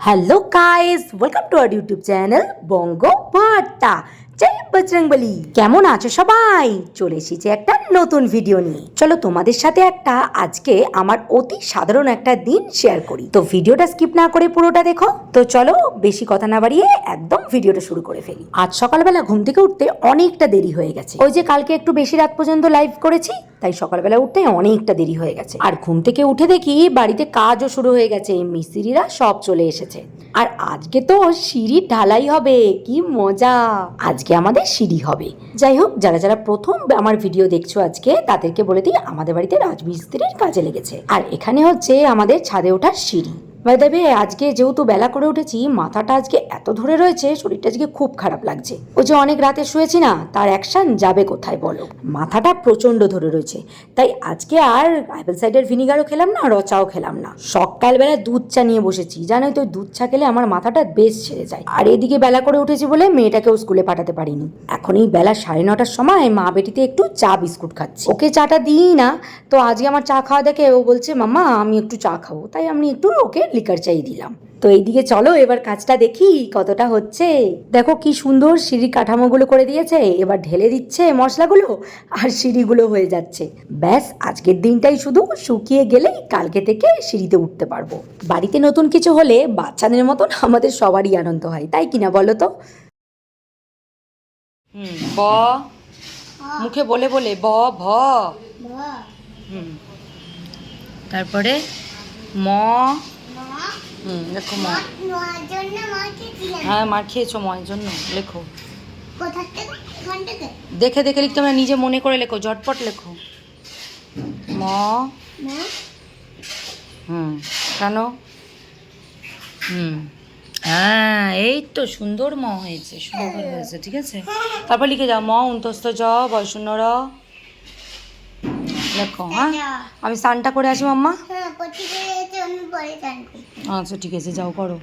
Hello guys welcome to our YouTube channel Banga Barta জয় বজরংবলী কেমন আছো সবাই? চলে এসেছি একটা নতুন ভিডিও নিয়ে। চলো তোমাদের সাথে একটা আজকে আমার অতি সাধারণ একটা দিন শেয়ার করি। তো ভিডিওটা স্কিপ না করে পুরোটা দেখো। তো চলো বেশি কথা না বাড়িয়ে একদম ভিডিওটা শুরু করে ফেলি। আজ সকালবেলা ঘুম থেকে উঠতে অনেকটা দেরি হয়ে গেছে। ওই যে কালকে একটু বেশি রাত পর্যন্ত লাইভ করেছি তাই সকালবেলা উঠতে অনেকটা দেরি হয়ে গেছে। আর ঘুম থেকে উঠে দেখি বাড়িতে কাজও শুরু হয়ে গেছে মিস্ত্রিরা সব চলে এসেছে। আর আজকে তো সিঁড়ি ঢালাই হবে, কি মজা! আজকে আমাদের সিঁড়ি হবে। যাই হোক, যারা যারা প্রথম আমার ভিডিও দেখছ আজকে, তাদেরকে বলে দিই, আমাদের বাড়িতে রাজমিস্ত্রির কাজে লেগেছে। আর এখানে হচ্ছে আমাদের ছাদে ওঠার সিঁড়ি। দেবে আজকে যেহেতু বেলা করে উঠেছি, মাথাটা আজকে এত ধরে রয়েছে, শরীরটা আজকে খুব খারাপ লাগছে। ওই যে অনেক রাতে শুয়েছি না, তার অ্যাকশন যাবে কোথায় বলো? মাথাটা প্রচণ্ড ধরে রয়েছে। তাই আজকে আর অ্যাপেল সাইডের ভিনিগারও খেলাম না রচাও খেলাম না। সকালবেলা দুধ চা নিয়ে বসেছি। জানোই তো, দুধ চা খেলে আমার মাথাটা বেশ ছেড়ে যায়। আর এদিকে বেলা করে উঠেছি বলে মেয়েটাকেও স্কুলে পাঠাতে পারিনি। এখন এই বেলা সাড়ে নটার সময় মা বেটিতে একটু চা বিস্কুট খাচ্ছি। ওকে চাটা দিই না, তো আজকে আমার চা খাওয়া দেখে ও বলছে মামা আমি একটু চা খাব। তাই আমি একটু ওকে লিকার চাই দিলাম। তো এইদিকে চলো এবার কাজটা দেখি কতটা হচ্ছে। দেখো কি সুন্দর সিঁড়ির কাঠামোগুলো করে দিয়েছে এবার ঢেলে দিচ্ছে মশলাগুলো আর সিঁড়িগুলো হয়ে যাচ্ছে। ব্যাস আজকের দিনটাই শুধু শুকিয়ে গেলেই কালকে থেকে সিঁড়িতে উঠতে পারব। বাড়িতে নতুন কিছু হলে বাচ্চাদের মতন আমাদের সবারই আনন্দ হয় তাই কিনা বলো তো? হুম ব। মুখে বলে বলে ব ভ। তারপরে ম। হুম লেখো ম। হ্যাঁ মার খেয়েছো ময়ের জন্য লেখো দেখে দেখে লিখতে হবে নিজে মনে করে লেখো ঝটপট লেখো। ম। হুম কেন? হুম। হ্যাঁ এই তো সুন্দর ম হয়েছে সুন্দর হয়েছে ঠিক আছে? তারপর লিখে যাও ম উন্তস্ত জ বয়শূন্য র। লেখো হ্যাঁ? আমি স্নানটা করে আসি মাম্মা। আচ্ছা ঠিক আছে যাও করো।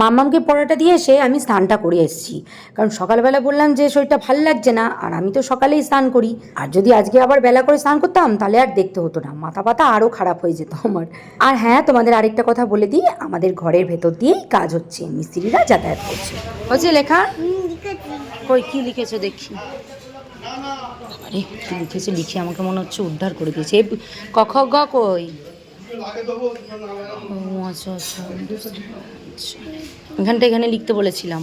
মাম্মামকে পড়াটা দিয়ে এসে আমি স্নানটা করে এসেছি। কারণ সকালবেলা বললাম যে শরীরটা ভালো লাগছে না আর আমি তো সকালেই স্নান করি। আর যদি আজকে আবার বেলা করে স্নান করতাম তাহলে আর দেখতে হতো না। মাথা পাতা আরও খারাপ হয়ে যেত আমার। আর হ্যাঁ তোমাদের আরেকটা কথা বলে দিই আমাদের ঘরের ভেতর দিয়েই কাজ হচ্ছে। মিস্ত্রিরা যাতায়াত করছে। হচ্ছে লেখা? কই কি লিখেছো দেখি। আরে কি লিখেছে লিখে আমাকে মনে হচ্ছে উদ্ধার করে দিয়েছে। এ ক খ গ কই? ও আচ্ছা আচ্ছা আচ্ছা। এখানটা এখানে লিখতে বলেছিলাম।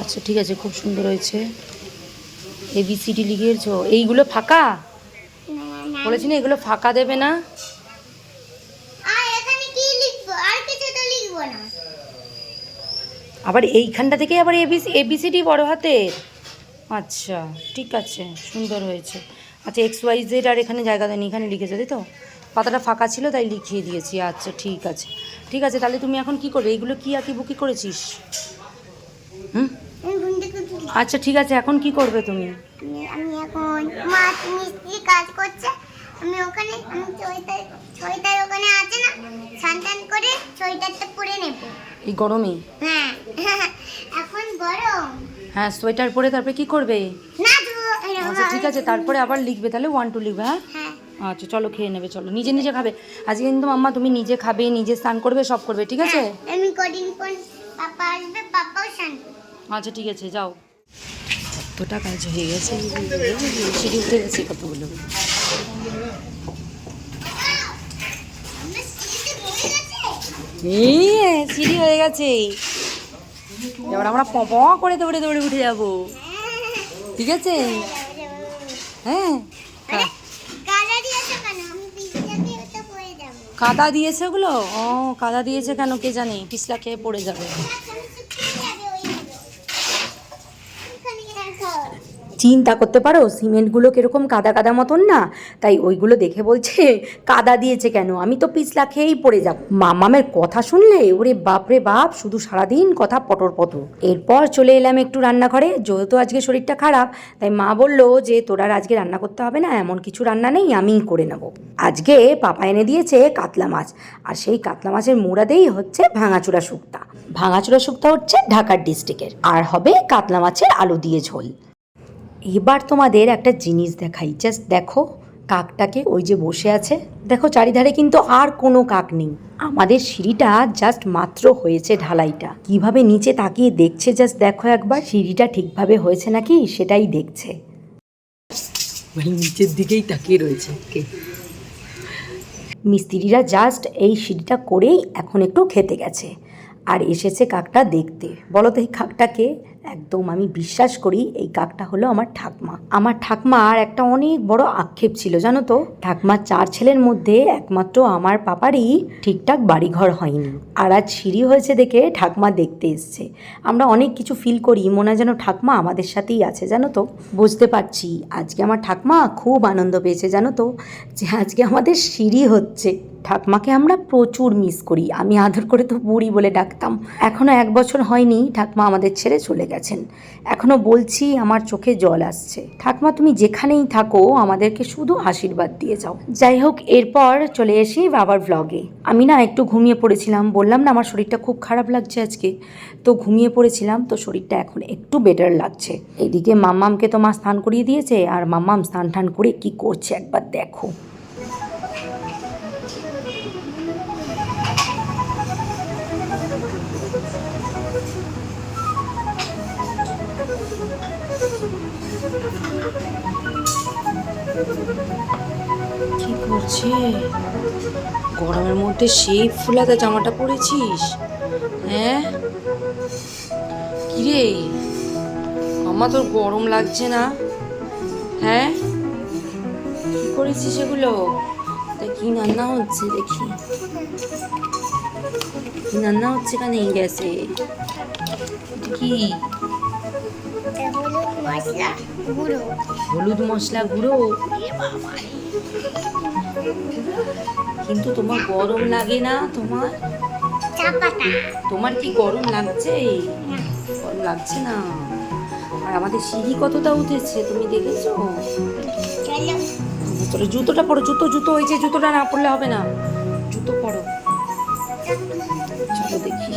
আচ্ছা ঠিক আছে খুব সুন্দর হয়েছে। এ বি সি ডি লিখেছো। এইগুলো ফাঁকা? বলেছি না এগুলো ফাঁকা দেবে না? আবার এইখানটা থেকে আবার এবিসি এবিসিডি বড় হাতের? আচ্ছা ঠিক আছে সুন্দর হয়েছে। আচ্ছা এক্স ওয়াই জেড আর এখানে জায়গা দেয়নি এখানে লিখেছে তাই তো? পাতাটা ফাঁকা ছিল তাই লিখিয়ে দিয়েছি। আচ্ছা ঠিক আছে। ঠিক আছে তাহলে তুমি এখন কি করবে? এইগুলো কি আঁকি বুকি করেছিস? হুম? আচ্ছা ঠিক আছে এখন কি করবে তুমি? আমি এখন মাছ মিস্ত্রি কাজ করছে। আমি ওখানে আমি ওখানে আছে না করে পরে নেব। এই গরমে? হ্যাঁ। এখন গরম। হ্যাঁ সোয়েটার পরে তারপরে কি করবে? না আচ্ছা ঠিক আছে তারপরে আবার লিখবে তাহলে ওয়ান টু লিখবে হ্যাঁ? হ্যাঁ। আচ্ছা চলো খেয়ে নেবে চলো। নিজে নিজে খাবে। আজকে কিন্তু মাম্মা তুমি নিজে খাবে নিজে স্নান করবে সব করবে ঠিক আছে? হ্যাঁ, আমি কদিন পর পাপা আসবে পাপাও শান্তি আচ্ছা ঠিক আছে যাও। কতটা কাজ হয়ে গেছে সিঁড়ি উঠে গেছে কতগুলো? এই সিঁড়ি হয়ে গেছে। এবার আমরা পপ করে দৌড়ে দৌড়ে উঠে যাব। ঠিক আছে? হ্যাঁ? কাদা দিয়েছে ওগুলো? ও কাদা দিয়েছে কেন কে জানি? পিছলা খেয়ে পড়ে যাবে আমি শুকিয়ে যাবে ওইভাবে ওখানে রাখো চিন্তা করতে পারো? সিমেন্টগুলো কীরকম কাদা কাদা মতন না? তাই ওইগুলো দেখে বলছে, কাদা দিয়েছে কেন? আমি তো পিছলা খেয়েই পড়ে যাব। মামামের কথা শুনলে, ওরে বাপরে বাপ, শুধু সারাদিন কথা পটর পটর। এরপর চলে এলাম একটু রান্নাঘরে। যেহেতু আজকে শরীরটা খারাপ, তাই মা বলল যে, তোর আর আজকে রান্না করতে হবে না, এমন কিছু রান্না নেই, আমিই করে নেব। আজকে পাপা এনে দিয়েছে কাতলা মাছ, আর সেই কাতলা মাছের মোড়াতেই হচ্ছে ভাঙাচুরা শুক্তা। ভাঙাচুরা শুক্তা হচ্ছে ঢাকার ডিস্ট্রিক্টের আর হবে কাতলা মাছের আলু দিয়ে ঝোল। এবার তোমাদের একটা জিনিস দেখাই। জাস্ট দেখো কাকটাকে ওই যে বসে আছে। দেখো চারিধারে কিন্তু আর কোনো কাক নেই। আমাদের সিঁড়িটা জাস্ট মাত্র হয়েছে ঢালাইটা। কীভাবে নিচে তাকিয়ে দেখছে জাস্ট দেখো একবার। সিঁড়িটা ঠিকভাবে হয়েছে নাকি সেটাই দেখছে। মানে নিচের দিকেই তাকিয়ে রয়েছে। কে? মিস্ত্রিরা জাস্ট এই সিঁড়িটা করেই এখন একটু খেতে গেছে। আর এসেছে কাকটা দেখতে। বলো তো এই কাকটাকে? একদম আমি বিশ্বাস করি এই কাকটা হলো আমার ঠাকমা। আমার ঠাকমার একটা অনেক বড় আক্ষেপ ছিল, জানো তো? ঠাকমার চার ছেলের মধ্যে একমাত্র আমার পাপারই ঠিকঠাক বাড়িঘর হয়নি। আর আজ সিঁড়ি হয়েছে দেখে ঠাকমা দেখতে এসছে। আমরা অনেক কিছু ফিল করি, মনে যেন ঠাকমা আমাদের সাথেই আছে, জানো তো? বুঝতে পারছি, আজকে আমার ঠাকমা খুব আনন্দ পেয়েছে, জানো তো? যে আজকে আমাদের সিঁড়ি হচ্ছে। ঠাকমাকে আমরা প্রচুর মিস করি। আমি আদর করে তো বুড়ি বলে ডাকতাম। এখনও এক বছর হয়নি ঠাকমা আমাদের ছেড়ে চলে গেছেন। এখনও বলছি আমার চোখে জল আসছে। ঠাকমা, তুমি যেখানেই থাকো, আমাদেরকে শুধু আশীর্বাদ দিয়ে যাও। যাই হোক, এরপর চলে এসি বাবার ব্লগে আমি না একটু ঘুমিয়ে পড়েছিলাম। বললাম না, আমার শরীরটা খুব খারাপ লাগছে আজকে। তো ঘুমিয়ে পড়েছিলাম। তো শরীরটা এখন একটু বেটার লাগছে। এদিকে মাম্মামকে তো মা স্নান করিয়ে দিয়েছে। আর মাম্মাম স্নান টান করে কি করছে একবার দেখো। কি করছে? গরমের মধ্যে সেই ফুলাতা জামাটা পরেছিস? হ্যাঁ? কিরে? আমার তোর গরম লাগছে না। হ্যাঁ? কি করেছিস এগুলো? তা কি রান্না হচ্ছে, দেখি। কি রান্না হচ্ছে এই গ্যাসে? কি? হলুদ মশলা গুঁড়ো। হলুদ মশলা গুঁড়ো? কিন্তু তোমার গরম লাগে না তোমার? তোমার কি গরম লাগছে? গরম লাগছে না। আর আমাদের সিঁড়ি কতটা উঠেছে তুমি দেখেছ? চলো। চলো জুতোটা পরো জুতো জুতো ওই যে জুতোটা না পরলে হবে না। জুতো পরো। চলো দেখি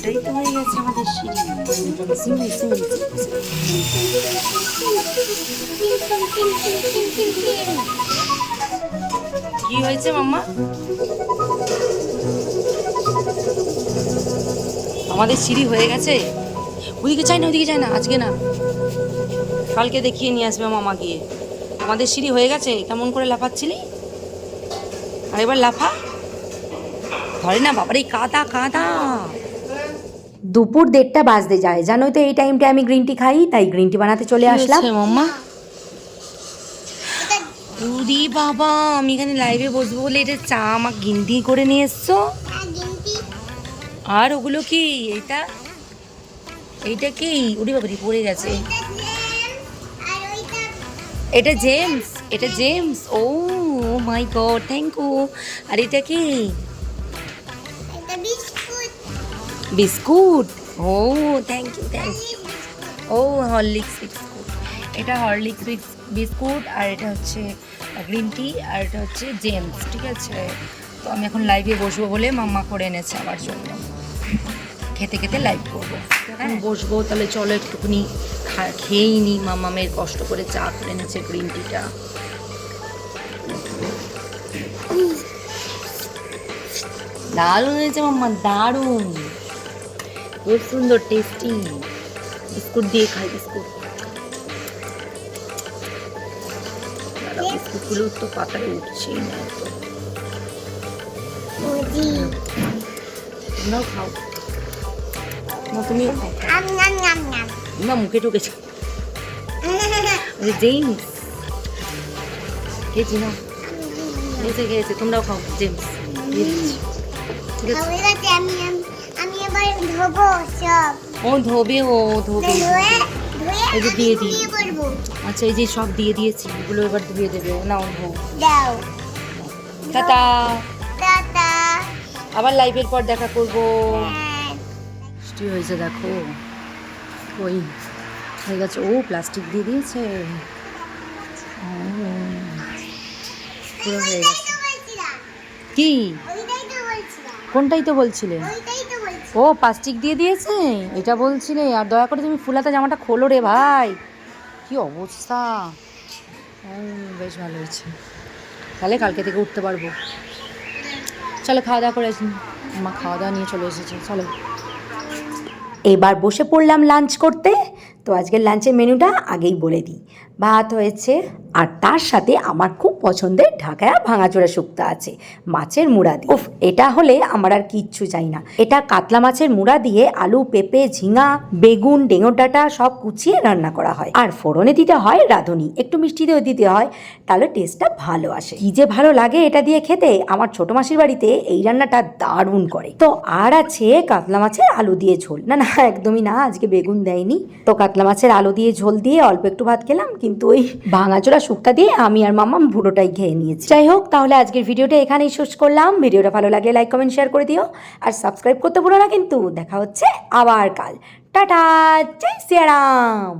সিঁড়ি তো হয়ে গেছে আমাদের সিঁড়ি কি হয়েছে মাম্মা? আমাদের সিঁড়ি হয়ে গেছে? ওদিকে চাই না, ওদিকে চাই না, আজকে না। কালকে দেখিয়ে নিয়ে আসবে মামা গিয়ে। আমাদের সিঁড়ি হয়ে গেছে কেমন করে লাফাচ্ছিলি? আর এবার লাফা। ধরে না বাবার এই কাদা কাদা। দুপুর দেড়টা বাজতে যায়। জানোই তো এই টাইমটা আমি গ্রিন টি খাই তাই গ্রিন টি বানাতে চলে আসলাম। মাম্মা? উরি বাবা আমি এখানে লাইভে বসবো বলে এটা চা আমার গিন্দি করে নিয়ে এসছো? আর ওগুলো কি? এটা এইটা কি? উরি বাবারি পড়ে গেছে এটা জেম আর ওইটা এটা জেমস এটা Gems oh my god thank you আর এটা কি? Biscuit. Biscuit? Oh thank you thank you oh Horlicks biscuit. এটা হরলিক্স বিস্কুট আর এটা হচ্ছে গ্রিন টি আর এটা হচ্ছে জেমস ঠিক আছে? তো আমি এখন লাইভে বসবো বলে মাম্মা করে এনেছে আমার জন্য। খেতে খেতে লাইভ করব। হ্যাঁ বসবো তাহলে চলো একটুখানি খেয়েই নি মামামের কষ্ট করে চা করে এনেছে গ্রিন টিটা দারুণ হয়েছে মাম্মা দারুণ। খুব সুন্দর টেস্টি বিস্কুট দিয়ে খাই বিস্কুট। বিস্কুটগুলো তো পাতায় উঠছেই না তো তোমরাও খাও। না তুমিও খাও। না মুখে ঢুকেছে। জেমস খেয়েছি না? খেয়েছে খেয়েছে। তোমরাও খাও জেমস ও ধোবে ও ধোবে। এই যে দিয়ে দিই। আচ্ছা এই যে সব দিয়ে দিয়েছি এগুলো এবার ধুয়ে দেবে। ধো টাটা টাটা। আবার লাইভের পর দেখা করব। হ্যাঁ। বৃষ্টি হয়েছে দেখো। ওই হয়ে গেছে। ও প্লাস্টিক দিয়ে দিয়েছে। পুরো হয়ে গেছে। কি? কোনটাই তো বলছিলে? ও প্লাস্টিক দিয়ে দিয়েছে? এটা বলছিলে। আর দয়া করে তুমি ফুলাতা জামাটা খোলো রে ভাই। কি অবস্থা? বেশ ভালো হয়েছে। তাহলে কালকে থেকে উঠতে পারব। চলো খাওয়া দাওয়া করে মা খাওয়া দাওয়া নিয়ে চলে এসেছে। চলো। এবার বসে পড়লাম লাঞ্চ করতে। তো আজকের লাঞ্চের মেনুটা আগেই বলে দিই। ভাত হয়েছে আর তার সাথে আমার খুব পছন্দের ঢাকায়া ভাঙাচোরা শুক্তা আছে, মাছের মুড়া দিয়ে। উফ, এটা হলে আমার আর কিচ্ছু চাই না। এটা কাতলা মাছের মুড়া দিয়ে আলু, পেঁপে, ঝিঙা, বেগুন ডেঙর ডাঁটা সব কুচিয়ে রান্না করা হয়। আর ফোড়নে দিতে হয় রাঁধুনি। একটু মিষ্টি দিয়েও দিতে হয়, তাহলে টেস্টটা ভালো আসে। কি যে ভালো লাগে এটা দিয়ে খেতে, আমার ছোট মাসির বাড়িতে এই রান্নাটা দারুণ করে। তো আর আছে কাতলা মাছের আলু দিয়ে ঝোল। না না, একদমই না, আজকে বেগুন দেয়নি। তো কাতলা মাছের আলু দিয়ে ঝোল দিয়ে অল্প একটু ভাত খেলাম কিন্তু ওই ভাঙাচোরা শুক্তা দিয়ে আমি আর মাম্মাম পুরোটাই খেয়ে নিয়েছি। যাই হোক তাহলে আজকের ভিডিওটা এখানেই শেষ করলাম। ভিডিওটা ভালো লাগলে লাইক কমেন্ট শেয়ার করে দিও। আর সাবস্ক্রাইব করতে ভুলো না কিন্তু দেখা হচ্ছে আবার কাল। টাটা, জয় সিয়ারাম